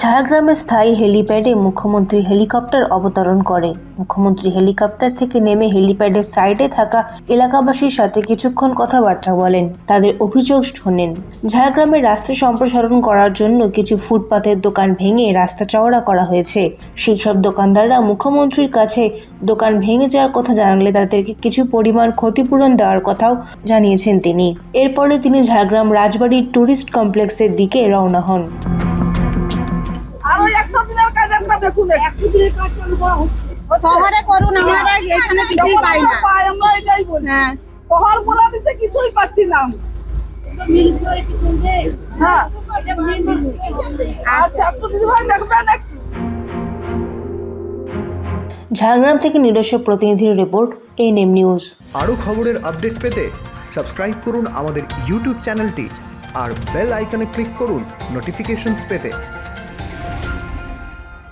ঝাড়গ্রামের স্থায়ী হেলিপ্যাডে মুখ্যমন্ত্রী হেলিকপ্টার অবতরণ করে। মুখ্যমন্ত্রী হেলিকপ্টার থেকে নেমে হেলিপ্যাডের সাইডে থাকা এলাকাবাসীর সাথে কিছুক্ষণ কথাবার্তা বলেন। তাদের অভিযোগ শোনেন, ঝাড়গ্রামের রাস্তা সম্প্রসারণ করার জন্য কিছু ফুটপাতের দোকান ভেঙে রাস্তা চওড়া করা হয়েছে। সেই সব দোকানদাররা মুখ্যমন্ত্রীর কাছে দোকান ভেঙে যাওয়ার কথা জানালে তাদেরকে কিছু পরিমাণ ক্ষতিপূরণ দেওয়ার কথাও জানিয়েছেন তিনি। এরপরে তিনি ঝাড়গ্রাম রাজবাড়ির ট্যুরিস্ট কমপ্লেক্সের দিকে রওনা হন। আর একশো দিনের কাজ একটা দেখুন একশো দিনের কাজ চালু করা হচ্ছে। শহরে করুন আমরা এখানে কিছুই পাই না। আমরা এটাই বলি। হ্যাঁ। শহর বলে দিতে কিছুই পাচ্ছি না হ্যাঁ। আচ্ছা একটু দিদি দেখবেন একটু। ঝাড়গ্রাম থেকে নিজস্ব প্রতিনিধির রিপোর্ট এনএম নিউজ আরও খবরের আপডেট পেতে সাবস্ক্রাইব করুন আমাদের ইউটিউব চ্যানেলটি আর বেল আইকনে ক্লিক করুন নোটিফিকেশনস পেতে।